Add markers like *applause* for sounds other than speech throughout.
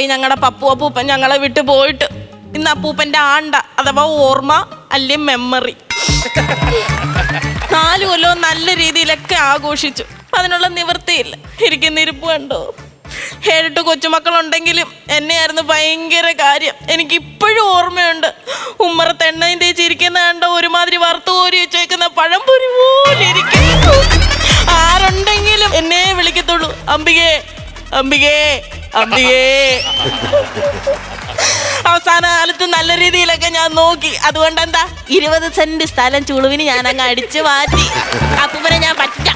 വർഷമായി ഞങ്ങളുടെ പപ്പു അപ്പൂപ്പൻ ഞങ്ങളെ വിട്ടു പോയിട്ട് ഇന്ന് അപ്പൂപ്പന്റെ ആണ്ട അഥവാ ഓർമ്മ അല്ലെ മെമ്മറി നാല് കൊല്ലവും നല്ല രീതിയിലൊക്കെ ആഘോഷിച്ചു. അതിനുള്ള നിവൃത്തിയില്ല. ഇരിക്കുന്ന ഇരിപ്പ് കണ്ടോ? ഏഴെട്ട് കൊച്ചുമക്കളുണ്ടെങ്കിലും എന്നെയായിരുന്നു ഭയങ്കര കാര്യം. എനിക്ക് ഇപ്പോഴും ഓർമ്മയുണ്ട്. ഉമ്മറത്ത് എണ്ണയും തേച്ചിരിക്കുന്ന കണ്ട? ഒരുമാതിരി വറുത്ത് കോരി വെച്ചേക്കുന്ന പഴംപൊരി പോലെ ആരുണ്ടെങ്കിലും എന്നെ വിളിക്കത്തുള്ളൂ. അമ്പികേ അംബികേ അംബികേ അവസാന കാലത്ത് നല്ല രീതിയിലൊക്കെ ഞാൻ നോക്കി. അതുകൊണ്ട് എന്താ ഇരുപത് സെന്റ് സ്ഥലം ചുളുവിന് ഞാൻ അങ്ങ് അടിച്ചു മാറ്റി. അപ്പൂപ്പനെ ഞാൻ പറ്റ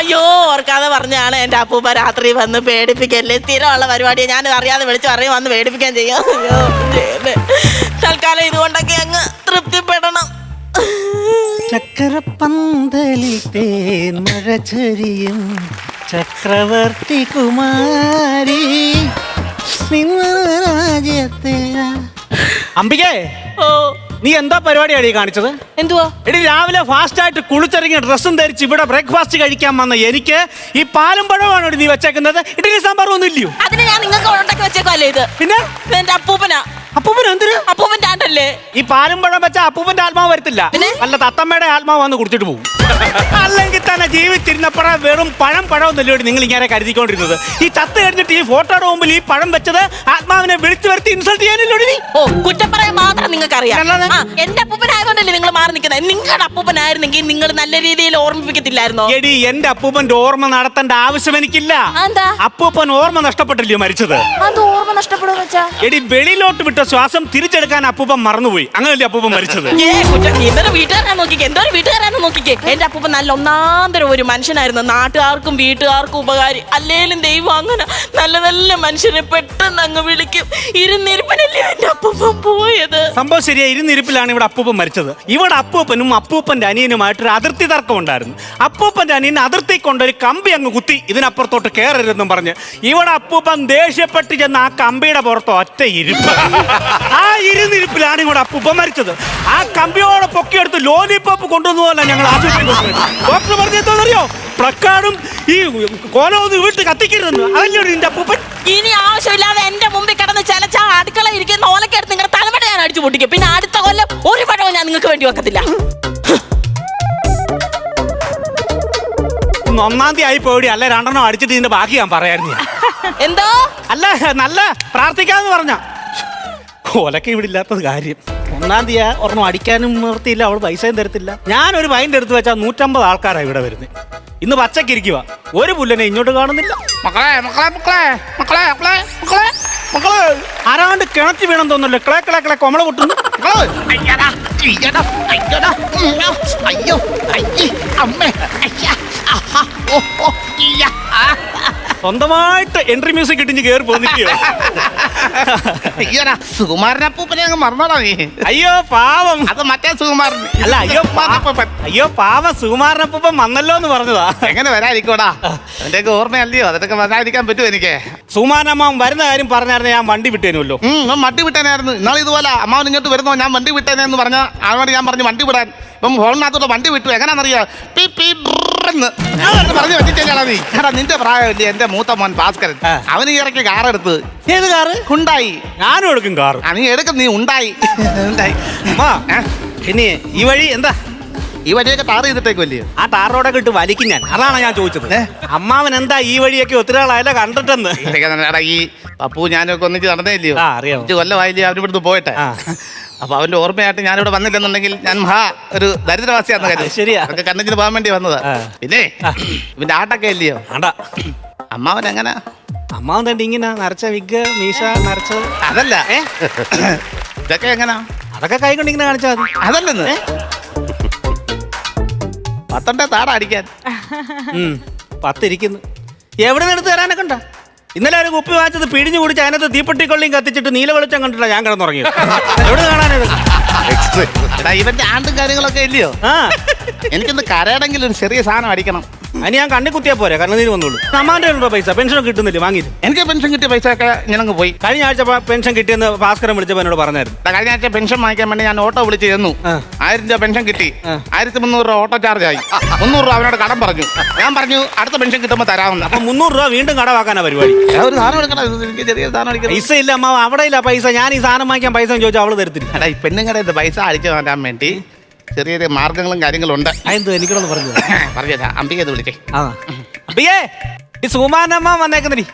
അയ്യോ ഓർക്കാതെ പറഞ്ഞാണ് എന്റെ അപ്പൂപ്പ രാത്രി വന്ന് പേടിപ്പിക്കല്ലേ? സ്ഥിരമുള്ള പരിപാടിയെ. ഞാൻ അറിയാതെ വിളിച്ചു പറയും വന്ന് പേടിപ്പിക്കാൻ ചെയ്യാം. തൽക്കാലം ഇതുകൊണ്ടൊക്കെ അങ്ങ് തൃപ്തിപ്പെടണം. ചക്കരപ്പന്തലിൽ തേൻ മഴ ചൊരിയും ചക്രവർത്തി കുമാരി രാജ്യത്തെ അംബികേ ഓ. നീ എന്താ പരിപാടിയാണ് ഈ കാണിച്ചത്? എന്തുവാ? എടി രാവിലെ ഫാസ്റ്റ് ആയിട്ട് കുളിച്ചിറങ്ങിയ ഡ്രസ്സും ധരിച്ച് ഇവിടെ ബ്രേക്ക്ഫാസ്റ്റ് കഴിക്കാൻ വന്ന എനിക്ക് ഈ പാലും പഴമാണ് നീ വെച്ചേക്കുന്നത്. ഇഡലി സാമ്പാർ ഒന്നും ഇല്ലയോ? അതിന് ഞാൻ നിങ്ങൾക്ക് ഉണ്ടാക്കി വെച്ചേക്കല്ലേ ഇത്? പിന്നെ? എന്റെ അപ്പൂപ്പനാ. അപ്പൂപ്പൻ എന്തിന്? അപ്പൂപ്പന്റെ ആണ്ടല്ലേ ഈ പാലും പഴം വെച്ച അപ്പൂപ്പന്റെ ആത്മാവ് വരത്തില്ല. അല്ല തത്തമ്മയുടെ ആത്മാവ് വന്ന് കുടിച്ചിട്ട് പോകും അല്ലെങ്കിൽ തന്നെ ജീവിച്ചിരുന്നപ്പോഴേ വെറും പഴം പഴം എന്നല്ലോടി നിങ്ങൾ ഇങ്ങനെ കരുതിക്കൊണ്ടിരുന്നത്. ഈ ചത്ത് കഴിഞ്ഞിട്ട് ഈ ഫോട്ടോയുടെ മുമ്പിൽ ഈ പഴം വെച്ചത് ആത്മാവിനെ വിളിച്ചു വരുത്തി ഇൻസൾട്ട് ചെയ്യാനില്ലോടി ഓ കുറ്റം മാത്രം നിങ്ങൾക്ക് അറിയാം എന്റെ ആ അപ്പൂപ്പനായതുകൊണ്ടല്ലേ നിങ്ങൾ മാറി നിൽക്കുന്നത്? നിങ്ങളുടെ അപ്പൂപ്പനായിരുന്നെങ്കിൽ നിങ്ങൾ നല്ല രീതിയിൽ ഓർമ്മിപ്പിക്കത്തില്ലായിരുന്നോ? എടി എന്റെ അപ്പൂപ്പന്റെ ഓർമ്മ നടത്തേണ്ട ആവശ്യം എനിക്കില്ല. എന്താ അപ്പൂപ്പൻ ഓർമ്മ നഷ്ടപ്പെട്ടില്ലയോ മരിച്ചത്? അത് ഓർമ്മ നഷ്ടപ്പെടും വെച്ചാ? എടി വെളിയിലോട്ട് വിട്ട ശ്വാസം തിരിച്ചെടുക്കാൻ അപ്പൂപ്പൻ മറന്നുപോയി. അങ്ങനല്ലേ അപ്പൂപ്പൻ മരിച്ചത്? ഏ കുറ്റം. നോക്കിക്കേ? എന്തോ വീട്ടുകാരാന്ന് നോക്കിക്കേ? എന്റെ അപ്പൂപ്പൻ നല്ല ഒന്നാന്തരം ഒരു മനുഷ്യനായിരുന്നു. നാട്ടുകാർക്കും വീട്ടുകാർക്കും ഉപകാരി. അല്ലേലും ദൈവം അങ്ങനെ നല്ല നല്ല മനുഷ്യനെ പെട്ടെന്ന് അങ്ങ് വിളിക്കും. ഇരുന്നിരുപ്പനല്ലേ എന്റെ അപ്പൂപ്പൻ പോയത്? സംഭവം ശരിയാ ഇരുന്നിരിപ്പിലാണ് ഇവിടെ അപ്പൂപ്പൻ മരിച്ചത്. ഇവിടെ അപ്പൂപ്പനും അപ്പൂപ്പന്റെ അനിയനുമായിട്ടൊരു അതിർത്തി തർക്കം ഉണ്ടായിരുന്നു. അപ്പൂപ്പന്റെ അനിയൻ അതിർത്തി കൊണ്ടൊരു കമ്പി അങ്ങ് കുത്തി ഇതിനപ്പുറത്തോട്ട് കയറരുതെന്നും പറഞ്ഞ് ഇവിടെ അപ്പൂപ്പൻ ദേഷ്യപ്പെട്ട് ചെന്ന് ആ കമ്പിയുടെ പുറത്ത് ഒറ്റ ഇരിപ്പ്. ആ ഇരുന്നിരിപ്പിലാണ് ഇവിടെ അപ്പൂപ്പൻ മരിച്ചത്. ആ കമ്പിയോടെ പൊക്കിയെടുത്ത് ലോലിപ്പോപ്പ് കൊണ്ടുവന്നതല്ല ഞങ്ങൾ ഡോക്ടർ പറഞ്ഞെന്തോന്നറിയോ പ്ലക്കാർഡും ഈ കോലൊന്നും വീട്ടിൽ കത്തിക്കരുതെന്ന്. അതല്ലേ നിന്റെ അപ്പൂപ്പൻ? ഇനി ആവശ്യമില്ലാതെ എന്റെ മുമ്പിൽ കിടന്ന് ചലച്ച അടുക്കള ഇരിക്കുന്ന ഓലക്കെടുത്ത് നിങ്ങളുടെ തലമുട ഞാൻ അടിച്ചു പൊട്ടിക്കും. പിന്നെ അടുത്ത കൊല്ലം ഒരു പഴവും ഞാൻ നിങ്ങൾക്ക് വേണ്ടി വെക്കത്തില്ല. ഒന്നാം തീയതി ആയി പോയി. അല്ല രണ്ടെണ്ണം അടിച്ചിട്ട് ഇതിന്റെ ബാക്കി ഞാൻ പറയായിരുന്നു ഞാൻ. *laughs* എന്തോ? അല്ല നല്ല പ്രാർത്ഥിക്കാന്ന് പറഞ്ഞ. ഒലക്കെ ഇവിടെ ഇല്ലാത്തത് കാര്യം. ഒന്നാം തീയതി ഒരെണ്ണം അടിക്കാനും നിർത്തിയില്ല അവൾ പൈസയും തരത്തില്ല. ഞാനൊരു പൈന്റെ എടുത്ത് വെച്ചാൽ നൂറ്റമ്പത് ആൾക്കാരാണ് ഇവിടെ വരുന്നത് ഇന്ന് പച്ചക്കിരിക്കുക ഒരു പുല്ലനെ ഇങ്ങോട്ട് കാണുന്നില്ല. മക്കളെ മക്കളെ മക്കളെ മക്കളെ മക്കളെ മക്കൾ. ആരാണ്ട് കിണറ്റി വീണം തോന്നുന്നല്ലോ. കിളെ കിളെ കിളെ കൊമള പൊട്ടുന്നു. അയ്യടാ അയ്യടാ അയ്യടാ അയ്യോ അയ്യേ അമ്മേ അയ്യ ഓ ഓ ഇയ്യ ആ സ്വന്തമായിട്ട് എൻട്രി മ്യൂസിക് ഇട്ടിഞ്ഞ് കയറി പോന്നില്ലയോ അയ്യടാ അങ്ങ് മറന്നോടാ നീ. അയ്യോ പാവം. അത് മറ്റേ സുകുമാരൻ. അല്ല അയ്യോ അയ്യോ പാവം സുകുമാരനപ്പം വന്നല്ലോ എന്ന് പറഞ്ഞതാ. എങ്ങനെ വരാതിരിക്കോടാ അതിന്റെയൊക്കെ ഓർമ്മയല്ലയോ? അതൊക്കെ വരാതിരിക്കാൻ പറ്റുമോ എനിക്ക്? സുകുമാരനമ്മ വരുന്ന കാര്യം പറഞ്ഞായിരുന്നു ഞാൻ വണ്ടി വിട്ടേനുമല്ലോ ഉം, ഞാൻ വണ്ടി വിട്ടേനായിരുന്നു. ഇന്നാൾ ഇതുപോലെ അമ്മാവൻ ഇങ്ങോട്ട് വരുന്നോ? ഞാൻ വണ്ടി വിട്ടേനെന്ന് പറഞ്ഞ അവനോട് ഞാൻ പറഞ്ഞു വണ്ടി വിടാൻ. ഇപ്പം ഹോളിനകത്തോട്ട് വണ്ടി വിട്ടു. എങ്ങനെയാണെന്നറിയോ പി പി പറഞ്ഞു വെച്ചിട്ടാ നീ. എടാ നിന്റെ പ്രായമല്ലേ എന്റെ മൂത്ത മോൻ ഭാസ്കരൻ. അവന് ഇറക്കി കാർ എടുത്ത്. ഏത് കാറ്? ഉണ്ടായി ഞാനും എടുക്കും കാർ നീ എടുക്കും നീ ഉണ്ടായി. ഉണ്ടായി. അമ്മാ? പിന്നെ ഈ വഴി എന്താ? ഈ വഴിയൊക്കെ ടാർ വലിയ. ആ ടാർ റോഡൊക്കെ ഇട്ട് വലിക്കും ഞാൻ. അതാണ് ഞാൻ ചോദിച്ചത്. അമ്മാവൻ എന്താ ഈ വഴിയൊക്കെ ഒത്തിരി ആളായല്ലോ കണ്ടിട്ടെന്ന്? ഈ പപ്പു ഞാനൊക്കെ ഒന്നിച്ച് നടന്നേല്ലയോ. അഞ്ച് കൊല്ലമായില്ലേ അവന് ഇവിടുന്ന് പോയിട്ടെ. അപ്പൊ അവന്റെ ഓർമ്മയായിട്ട് ഞാനിവിടെ വന്നില്ലെന്നുണ്ടെങ്കിൽ ഞാൻ മഹാ ഒരു ദരിദ്രവാസിയാണെന്ന് കാര്യം. ശരിയാ. കണ്ണിച്ചിന് പോകാൻ വേണ്ടി വന്നതാ. പിന്നെ ഇവന്റെ ആട്ടൊക്കെ ഇല്ലയോ? വേണ്ട അമ്മാവൻ എങ്ങനെ? അമ്മാവൻ തന്റെ ഇങ്ങനെ നരച്ച വിഗ് മീശ നരച്ച അതല്ല. ഏ? ഇതൊക്കെ എങ്ങനാ? അതൊക്കെ കൈ കൊണ്ട് ഇങ്ങനെ കാണിച്ചാൽ മതി. അതല്ലെന്ന്? പത്തണ്ട താട അടിക്കാൻ. ഉം, പത്തിരിക്കുന്നു. എവിടെ നിന്ന് എടുത്ത് തരാനൊക്കെ ഉണ്ടോ? ഇന്നലെ ഒരു കുപ്പി വാങ്ങിച്ചത് പിഴിഞ്ഞു കുടിച്ച് അതിനകത്ത് തീപ്പെട്ടിക്കൊള്ളിയും കത്തിച്ചിട്ട് നീല വെളിച്ചം കണ്ടിട്ടാ ഞാൻ കിടന്നുറങ്ങിയത്. എവിടെ കാണാനത് എടാ ഇവന്റെ ആണ്ടും കാര്യങ്ങളൊക്കെ ഇല്ലയോ? ആ. എനിക്കൊന്ന് കരയണമെങ്കിൽ ഒരു ചെറിയ സാധനം അടിക്കണം. അതിന് ഞാൻ കണ്ണി കുത്തിയാ പോരെ കാരണം നീര് വന്നോളൂ. അമ്മാന്റെ ഉണ്ടോ പൈസ പെൻഷൻ കിട്ടുന്നില്ല വാങ്ങിയിട്ട് എനിക്ക് പെൻഷൻ കിട്ടിയ പൈസ ഒക്കെ ഞാനങ്ങ് പോയി. കഴിഞ്ഞ ആഴ്ച പ- പെൻഷൻ കിട്ടിയെന്ന് ഭാസ്കരൻ വിളിച്ചപ്പോൾ എന്നോട് പറഞ്ഞായിരുന്നു. ദാ കഴിഞ്ഞ ആഴ്ച പെൻഷൻ വാങ്ങിക്കാൻ വേണ്ടി ഞാൻ ഓട്ടോ വിളിച്ച് ചെന്നു. ആ. ആയിരം രൂപ പെൻഷൻ കിട്ടി. ആ. ആയിരത്തി മുന്നൂറ് രൂപ ഓട്ടോ ചാർജ് ആയി. മുന്നൂറ് രൂപ അവനോട് കടം പറഞ്ഞു. ഞാൻ പറഞ്ഞു അടുത്ത പെൻഷൻ കിട്ടുമ്പോൾ തരാമെന്ന്. അപ്പൊ മുന്നൂറ് രൂപ വീണ്ടും കടവാക്കാനാ പരിപാടി. ഞാൻ ഒരു സാധനം എടുക്കണം ഇത് എനിക്ക് ചെറിയ സാധനം എടുക്കണം പൈസ ഇല്ല അമ്മ അവിടെ ഇല്ല പൈസ. ഞാൻ ഈ സാധനം വാങ്ങിക്കാൻ പൈസ ചോദിച്ചാൽ അവൾ തരത്തില്ല. എടാ ഈ പെണ്ണുങ്ങളുടെ പൈസ അടിച്ചു തരാൻ വേണ്ടി ചെറിയ ചെറിയ മാർഗങ്ങളും കാര്യങ്ങളും ഉണ്ട് അതെന്തോ എനിക്കൊന്ന് പറഞ്ഞു? *laughs* പറഞ്ഞു അമ്പിക വിളിച്ചേ ആ. അമ്പികേ ഈ സുമാനമ്മ വന്നേക്കുന്നടി.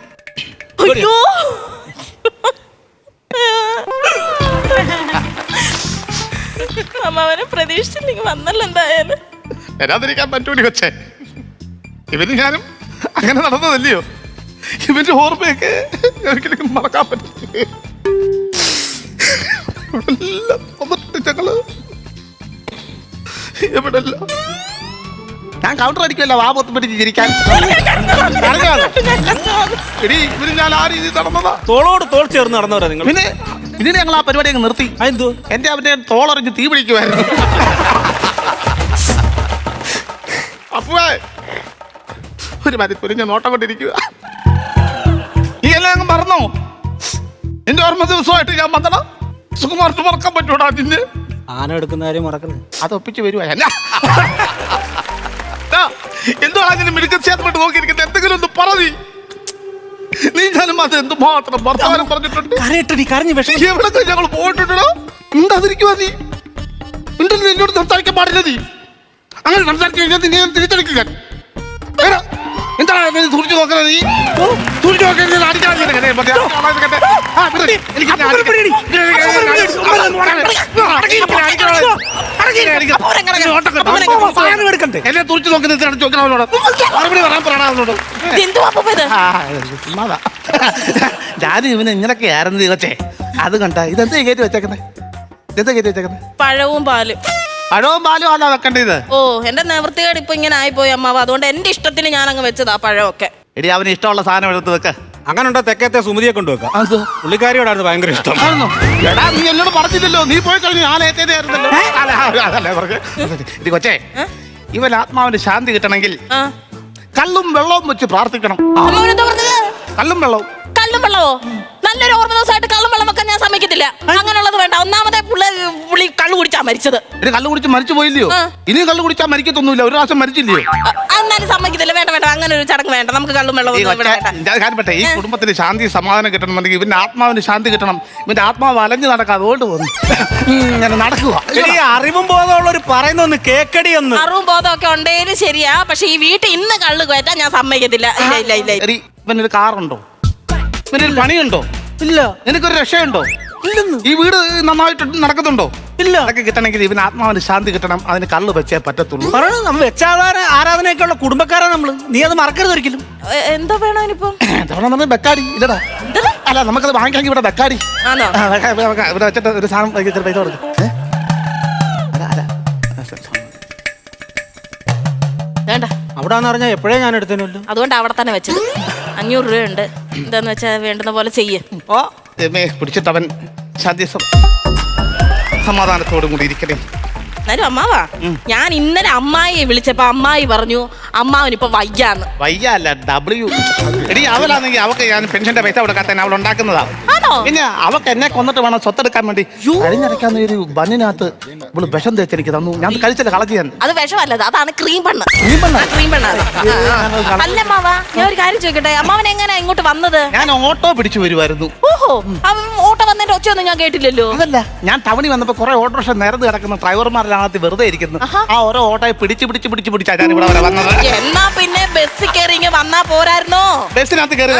അയ്യോ. അമ്മാവനെ പ്രതീക്ഷിച്ചില്ലെങ്കിൽ വന്നല്ലോ എന്തായാലും. വരാതിരിക്കാൻ പറ്റൂടി കൊച്ചേ. ഇവന് ഞാനും അങ്ങനെ നടന്നതല്ലയോ? ഇവന്റെ ഓർമ്മയൊക്കെ ഒരിക്കലും മറക്കാൻ പറ്റില്ല? ഞങ്ങൾ ഞാൻ കൗണ്ടർ അടിക്കുമല്ല വാ പൊത്ത് പിടിച്ച് ചിരിക്കാൻ? എടീ ഇവർ ഞാൻ ആ രീതിയിൽ നടന്നതാ. തോളോട് തോൾ ചേർന്ന് നടന്നവരാ നിങ്ങൾ. പിന്നെ ഇതിന് ഞങ്ങൾ ആ പരിപാടി അങ്ങ് നിർത്തി. അതെന്തോ? എന്റെ അവന്റെ തോളറിഞ്ഞ് തീ പിടിക്കുമായിരുന്നു അപ്പുവേ ഒരു മതി പുരിഞ്ഞ നോട്ടം കൊണ്ടിരിക്കുക നീ എല്ലാം അങ്ങ് മറന്നോ? എന്റെ ഓർമ്മ ദിവസമായിട്ട് ഞാൻ വന്നടാ. സുഖമാർക്ക് മറക്കാൻ പറ്റൂടാ നിന്നെ. ആന എടുക്കുന്ന കാര്യം മറക്കണേ അത് ഒപ്പിച്ച് വരുവാ. എന്തുവാ അങ്ങനെ മിടുക്കച്ചാത്തോട്ട് നോക്കിയിരിക്കുന്നത്. എന്തെങ്കിലും ഒന്ന് നീ. ഞാനും അത് എന്തുമാത്രം വർത്തമാനം പറഞ്ഞിട്ടുണ്ട്? കരയിട്ടടി കരഞ്ഞ് വിഷം എവിടൊക്കെ ഞങ്ങൾ പോയിട്ടുണ്ടോ ഉണ്ടാതിരിക്കുവാ നീ. ഉണ്ടല്ലോ എന്നോട് സംസാരിക്കാൻ പാടില്ല നീ. അങ്ങനെ സംസാരിച്ചു കഴിഞ്ഞാൽ നിന്നെ ഞാൻ തിരിച്ചടിക്കുക എന്താണ് നീ തുറിച്ചു നോക്കുന്നത് നീ? തുറിച്ചു എടുക്കണ്ടേ? എന്നെ തുറിച്ചു നോക്കുന്നത് അടിച്ചു നോക്കണം അവനോട്. മറുപടി പറയാൻ പറയണ അവനോട്. എന്തുവാ അപ്പൂപ്പ ഇത്? ആ, ചുമ്മാതാ. ഞാൻ ഇവന് ഇങ്ങനൊക്കെ ആയിരുന്നു കൊച്ചേ അത് കണ്ട ഇതെന്താ കയറ്റി വെച്ചേക്കുന്നത് ഇതെന്താ കയറ്റി വെച്ചേക്കുന്നത് പഴവും പാലും. പഴവും പാലും ആണോ വെക്കേണ്ടത്? ഓ എന്റെ നിവൃത്തികേട് ഇപ്പൊ ഇങ്ങനെ ആയിപ്പോയി അമ്മാവ്. അതുകൊണ്ട് എന്റെ ഇഷ്ടത്തിന് ഞാൻ അങ്ങ് വെച്ചതാ പഴമൊക്കെ. എടി അവന് ഇഷ്ടമുള്ള സാധനം എടുത്ത് വെക്ക. അങ്ങനെ ഉണ്ടോ തെക്കത്തെ സുമതിയെ കൊണ്ടുവെക്കാം പുള്ളിക്കാരിയോടായിരുന്നു ഭയങ്കര ഇഷ്ടം. എടാ നീ എന്നോട് പറഞ്ഞില്ലല്ലോ. നീ പോയി കഴിഞ്ഞു. ഞാൻ ഏറ്റേ ആയിരുന്നല്ലോ. അല്ല, അല്ല, അതല്ലേ കൊച്ചേ ഇവൻ ആത്മാവിന് ശാന്തി കിട്ടണമെങ്കിൽ കല്ലും കള്ളും വെള്ളവും വെച്ച് പ്രാർത്ഥിക്കണം. കള്ളും വെള്ളവും. കള്ളും വെള്ളവോ നല്ലൊരു ഓർമ്മ ദിവസമായിട്ട് കള്ളും വെള്ളം സമ്മതിക്കത്തില്ല അങ്ങനെയുള്ളത് വേണ്ട. ഒന്നാമത്തെ പുള്ളി കള്ളു കുടിച്ചാ മരിച്ചത്. ഇനി കള്ളു കുടിച്ച് മരിച്ചു പോയില്ലയോ? ഇനി കള്ളു കുടിച്ചാൽ മരിക്കത്തൊന്നുമില്ല. ഒരു പ്രാവശ്യം മരിച്ചില്ലയോ? എന്നാലും സമ്മതിക്കത്തില്ല. വേണ്ട വേണ്ട. അങ്ങനെ ഒരു ചടങ്ങ് വേണ്ട. നമുക്ക് കള്ളും വെള്ളം ഈ ഒന്നും പറ്റേ കുടുംബത്തിന് ശാന്തി സമാധാനം കിട്ടണമെന്നുണ്ടെങ്കിൽ ഇവന്റെ ആത്മാവിന് ശാന്തി കിട്ടണം. ഇവന്റെ ആത്മാവ് അലഞ്ഞു നടക്കാം അതുകൊണ്ട് പോകുന്നു ഇങ്ങനെ നടക്കുക. എടി അറിവും ബോധമുള്ളവർ പറയുന്നൊന്ന് കേക്കടി ഒന്ന് അറിവും ബോധം ഒക്കെ ഉണ്ടെങ്കിലും ശരിയാ. പക്ഷെ ഈ വീട്ടിൽ ഇന്ന് കള്ളു കയറ്റാൻ ഞാൻ സമ്മതിക്കത്തില്ല. ഇല്ല ഇല്ല ഇല്ല ഇവനൊരു കാറുണ്ടോ? ഇവനൊരു പണിയുണ്ടോ? ഇല്ല. നിനക്കൊരു രക്ഷയുണ്ടോ? ഇല്ലെന്ന്. ഈ വീട് നന്നായിട്ട് നടക്കുന്നുണ്ടോ? ഇല്ല. അതൊക്കെ കിട്ടണമെങ്കിൽ ഇവന് ആത്മാവിന് ശാന്തി കിട്ടണം അതിന് കള്ള് വെച്ചേ പറ്റത്തുള്ളൂ. പറഞ്ഞു നമ്മൾ വെച്ചാധാര ആരാധനയൊക്കെയുള്ള കുടുംബക്കാരാ നമ്മൾ. നീ അത് മറക്കരുത് ഒരിക്കലും. എന്താ വേണം ഇനിയിപ്പം ബെക്കാടി ഇല്ലടാ. അല്ല നമുക്കത് വാങ്ങിക്കാൻ ഇവിടെ ബെക്കാടി. ആണോ ആ. ഇവിടെ വെച്ചിട്ട് ഒരു സാധനം ഇച്ചിരി പൈസ കൊടുക്കും. ഏ? അല്ല, അല്ല. വേണ്ട. അവിടെ പറഞ്ഞാൽ എപ്പോഴേ ഞാൻ എടുത്തേനുള്ളൂ അതുകൊണ്ട് അവിടെ തന്നെ വെച്ചത്. അഞ്ഞൂറ് രൂപയുണ്ട്. എന്താന്ന് വെച്ചാൽ വേണ്ടുന്ന പോലെ ചെയ്യ്. ഓ. ദൈവമേ, പിടിച്ചിട്ടവൻ ശാന്തി സം- സമാധാനത്തോടും കൂടി ഇരിക്കണേ എന്നാലും അമ്മാവാ ഞാൻ ഇന്നലെ അമ്മായിയെ വിളിച്ചപ്പോ അമ്മായി പറഞ്ഞു അമ്മാവൻ ഇപ്പൊ വയ്യാന്ന്. വയ്യ അല്ല ഡബ്ല്യു എടി അവളാണെങ്കിൽ അവക്ക് ഞാൻ പെൻഷന്റെ പൈസ കൊടുക്കാത്ത അവൾ ഉണ്ടാക്കുന്നതാ. പിന്നെ അവക്ക് എന്നെ കൊന്നിട്ട് വേണം സ്വത്തെടുക്കാൻ വേണ്ടി. കഴിഞ്ഞിടയ്ക്കാന്ന് ഒരു ബണ്ണിനകത്ത് ഇവൾ വിഷം തേച്ച് എനിക്ക് തന്നു. ഞാൻ കഴിച്ചില്ല കളച്ച് ഞാൻ. അത് വിഷമല്ലത്. അതാണ് ക്രീം പെണ്ണ് ക്രീം പെണ്ണാ? ക്രീം പെണ്ണാണ് അല്ല അമ്മാവ ഞാൻ ഒരു കാര്യം ചോദിക്കട്ടെ? അമ്മാവൻ എങ്ങനെയാ ഇങ്ങോട്ട് വന്നത്? ഞാൻ ഓട്ടോ പിടിച്ചു വരുമായിരുന്നു ഓഹോ അവൻ ഓട്ടോ വന്നതിന്റെ ഒച്ചയൊന്നും ഞാൻ കേട്ടില്ലല്ലോ. അതല്ല ഞാൻ ടൗണിൽ വന്നപ്പോ കുറെ ഓട്ടോറിക്ഷ നിരന്ന് കിടക്കുന്ന ഡ്രൈവർമാരിലാണ് വെറുതെ ഇരിക്കുന്നു. ആ ഓരോ ഓട്ടോയെ പിടിച്ച് പിടിച്ച് പിടിച്ച് പിടിച്ചാ ഞാൻ ഇവിടെ വരെ വന്നത്. എന്നാ പിന്നെ ബസ്സിൽ കയറി ഇങ്ങ് വന്നാ പോരായിരുന്നോ? ബസ്സിനകത്ത് കയറി.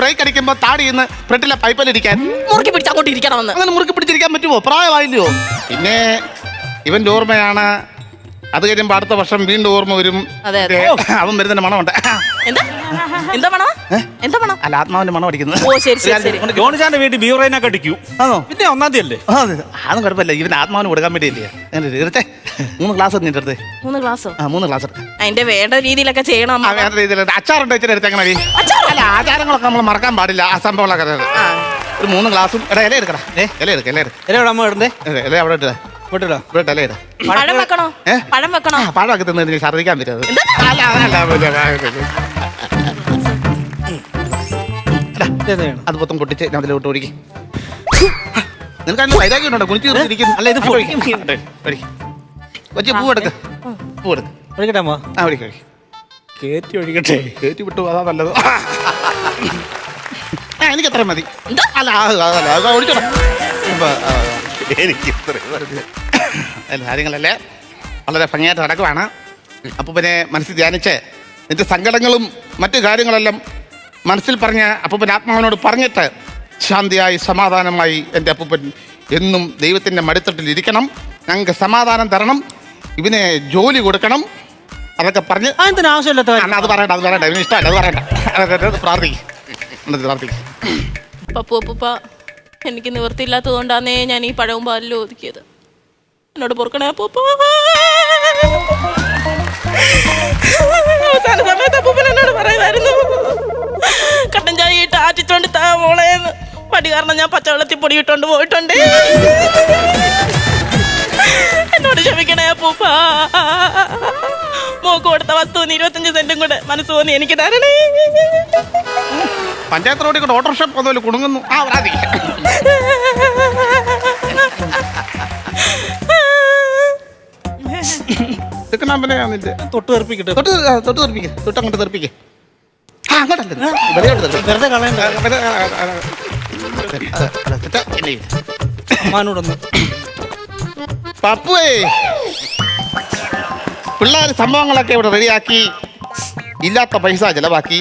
ബ്രേക്ക് അടിക്കുമ്പോ താടി ഫ്രണ്ടിലെ ഫ്രണ്ടിലെ പൈപ്പിലിരിക്കാൻ മുറുക്കി പിടിച്ച് അങ്ങോട്ട് ഇരിക്കണമെന്ന്. അങ്ങനെ മുറുക്കി പിടിച്ചിരിക്കാൻ പറ്റുമോ? പ്രായമായില്ലയോ? പിന്നെ ഇവന്റെ ഓർമ്മയാണ് അത് കഴിയുമ്പോ അടുത്ത വർഷം വീണ്ടും ഓർമ്മ വരും. അതെ, അതെ. അവൻ വരുന്നതിന്റെ മണമുണ്ട്. എന്താ? എന്താ പണം എന്താ പണം അല്ല ആത്മാവിന്റെ മണം അടിക്കുന്നത് ഓ, ശരി, ശരി, ശരി. ജോണിച്ചാന്റെ വീട്ടിൽ ബീവറേനൊക്കെ അടിക്കൂ. ആണോ? പിന്നെ ഒന്നാം തീയതി അല്ലേ ആ, അത്. കുഴപ്പമില്ല. ഇവന് ആത്മാവിന് കൊടുക്കാൻ വേണ്ടിയില്ലേ? അങ്ങനെ എടുത്തേ മൂന്ന് ഗ്ലാസ് നിന്റെ അടുത്ത്. മൂന്ന് ഗ്ലാസ്സോ ആ മൂന്ന് ഗ്ലാസ് എടുക്കാം അതിന്റെ വേണ്ട രീതിയിലൊക്കെ ചെയ്യണം. വേറെ രീതിയിൽ അച്ചാറുണ്ട് ഇച്ചിരി എടുത്തേക്കണ അച്ചാറോ? അല്ല ആചാരങ്ങളൊക്കെ നമ്മൾ മറക്കാൻ പാടില്ല. ആ സംഭവങ്ങളൊക്കെ. ആ. ഒരു മൂന്ന് ഗ്ലാസും എടാ ഇല എടുക്കടാ. ഏ ഇല എടുക്ക ഇല എടുക്ക. എവിടെ അമ്മ ഇടണ്ടേ? ഇല അവിടെ ഇട്ടാ വിട്ടോ ഇവിടെ ഇല ഇടാം. പഴം വെക്കണോ? ഏ? പഴം വെക്കണോ? ആ പഴമൊക്കെ തിന്നിട്ട് ഛർദ്ദിക്കാൻ പറ്റുന്നത് അല്ല അതല്ല പിന്നെ, അല്ല, അത് മൊത്തം പൊട്ടിച്ച് ഞാൻ അതിലോട്ട് ഒഴിക്കും. നിനക്ക് അതിന് വൈരാഗ്യം ഉണ്ടോ? കുനിച്ച് ഇരിക്കുന്നു അല്ല, ഇത്. കൊച്ചി പൂ എടുക്ക. പൂ എടുക്ക്. ഒഴിക്കട്ടെ അമ്മ? ആ ഒഴിക്കും ഒഴിക്കും. കേറ്റി ഒഴിക്കട്ടെ. കയറ്റി വിട്ടു അതാ നല്ലത്. ആ എനിക്ക് എത്ര മതി. എന്താ? അല്ല ആ, അതല്ല അത് ഒഴിച്ചോടാ ഇപ്പൊ, ആ, എനിക്ക് ഇത്രയും മതി. അല്ല കാര്യങ്ങളല്ലേ? വളരെ ഭംഗിയായിട്ട് നടക്കുവാണ്. അപ്പോൾ പിന്നെ മനസ്സിൽ ധ്യാനിച്ച് എന്റെ സങ്കടങ്ങളും മറ്റു കാര്യങ്ങളെല്ലാം മനസ്സിൽ പറഞ്ഞ് അപ്പൂപ്പൻ ആത്മാവിനോട് പറഞ്ഞിട്ട് ശാന്തിയായി സമാധാനമായി എന്റെ അപ്പൂപ്പൻ എന്നും ദൈവത്തിന്റെ മടിത്തട്ടിൽ ഇരിക്കണം. ഞങ്ങൾക്ക് സമാധാനം തരണം. ഇവനെ ജോലി കൊടുക്കണം. അതൊക്കെ പറഞ്ഞ് കാര്യം? എന്നാ അത് പറയണ്ട അത് പറയണ്ട. ഇവന് ഇഷ്ടമല്ല അത് പറയണ്ട. അതൊക്കെ അത് പ്രാർത്ഥിക്കും. എന്നിട്ട് പ്രാർത്ഥിക്കും പപ്പു അപ്പൂപ്പ എനിക്ക് നിവൃത്തിയില്ലാത്തത് കൊണ്ടാന്നേ ഞാൻ ഈ പഴവും പാലിലും ഒതുക്കിയത്. എന്നോട് പൊറുക്കണേ അപ്പൂപ്പ. അവസാന സമയത്ത് അപ്പൂപ്പൻ എന്നോട് പറയുമായിരുന്നു കട്ടൻ ചായ ഇട്ട് ആറ്റിച്ചോണ്ട് താ മോളേന്ന് പടി കാരണം ഞാൻ പച്ചവെള്ളത്തിൽ പൊടി ഇട്ടോണ്ട് പോയിട്ടുണ്ട്. എന്നോട് ക്ഷമിക്കണേ അപ്പൂപ്പ. മോക്ക് കൊടുത്ത വസ്തുവിന് ഇരുപത്തഞ്ച് സെന്റും കൂടെ മനസ്സ് തോന്നി എനിക്ക് തരണേ. പഞ്ചായത്ത് റോഡിൽ കൂടെ ഓട്ടോറിക്ഷ അതുപോലെ കുടുങ്ങുന്നു ആ പ്രാർത്ഥിക്കും ഇതൊക്കെ നമ്പനെ നിന്റെ? തൊട്ട് തെറിപ്പിക്കട്ടെ തൊട്ട് ആ, തൊട്ട് തെറിപ്പിക്ക്. തൊട്ട് അങ്ങോട്ട് തെറിപ്പിക്ക്. ആ അങ്ങോട്ടല്ല? വെളിയോട്ട് തെറിപ്പിക്ക്. വെറുതെ കളയണ്ട. ആ, വെറുതെ, പിള്ളേർ സംഭവങ്ങളൊക്കെ ഇവിടെ റെഡിയാക്കി ഇല്ലാത്ത പൈസ ചിലവാക്കി.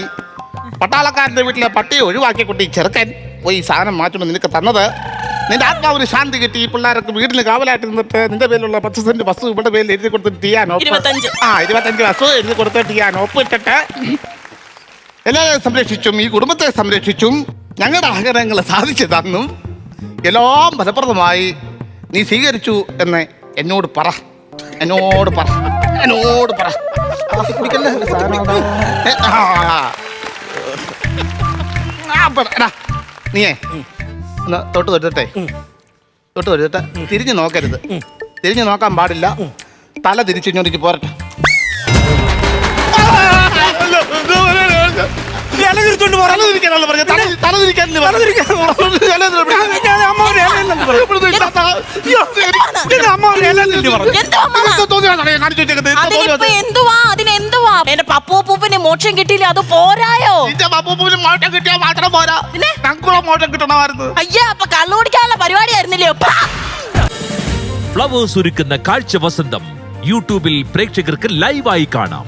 പട്ടാളക്കാരന്റെ വീട്ടിലെ പട്ടിയെ ഒഴിവാക്കി കുട്ടി ചെറുക്കൻ പോയി സാധനം മാറ്റുമ്പോൾ നിനക്ക് തന്നത്. നിന്റെ ആത്മാവിന് ശാന്തി കിട്ടി. ഈ പിള്ളേർക്ക് വീട്ടിൽ കാവലായിട്ട് നിന്നിട്ട് നിന്റെ പേരിലുള്ള പത്ത് സെന്റ് വസ്തു ഇവിടെ പേരിൽ എഴുതി കൊടുത്തിട്ട് ചെയ്യാൻ. ആ ഇരുപത്തഞ്ച് വസ്തു എഴുതി കൊടുത്തിട്ട് ചെയ്യാൻ ഒപ്പിട്ടിട്ട് എല്ലാവരെയും സംരക്ഷിച്ചും ഈ കുടുംബത്തെ സംരക്ഷിച്ചും ഞങ്ങളുടെ ആഗ്രഹങ്ങൾ സാധിച്ചു തന്നും. എല്ലാം ഫലപ്രദമായി നീ സ്വീകരിച്ചു എന്ന് എന്നോട് പറ. എന്നോട് പറ. എന്നോട് പറ. കുടിക്കല്ലേ, നീയേ ഒന്ന് തൊട്ട് തൊട്ടിട്ടെ. തൊട്ട് തൊട്ടിട്ട്. തിരിഞ്ഞു നോക്കരുത്. തിരിഞ്ഞു നോക്കാൻ പാടില്ല. തല തിരിച്ചിങ്ങോട്ടേക്ക് പോരട്ടെ. ഇല തിരിച്ചോണ്ട് പോരാ. തല തിരിക്കാനല്ല പറഞ്ഞത് തല പറഞ്ഞു. ഇത് അമ്മ ഒരു. എന്തോ അമ്മ കാണിച്ചു വെച്ചേക്കുന്നത്? അതിനിപ്പോ? എന്തുവാ അതിനെന്തുവാ എന്റെ പപ്പൂപ്പൂപ്പിന് മോക്ഷം കിട്ടിയില്ല അത് പോരായോ നിന്റെ പപ്പൂപ്പന് മോട്ടം കിട്ടിയാൽ മാത്രം പോരാ പിന്നെ? മോട്ടം കിട്ടണമായിരുന്നു അയ്യാ അപ്പൊ കള്ളുപിടിക്കാനുള്ള പരിപാടിയായിരുന്നില്ലയോ പാ! ഫ്ലവേഴ്സ് ഒരുക്കുന്ന കാഴ്ച വസന്തം യൂട്യൂബിൽ പ്രേക്ഷകർക്ക് ലൈവായി കാണാം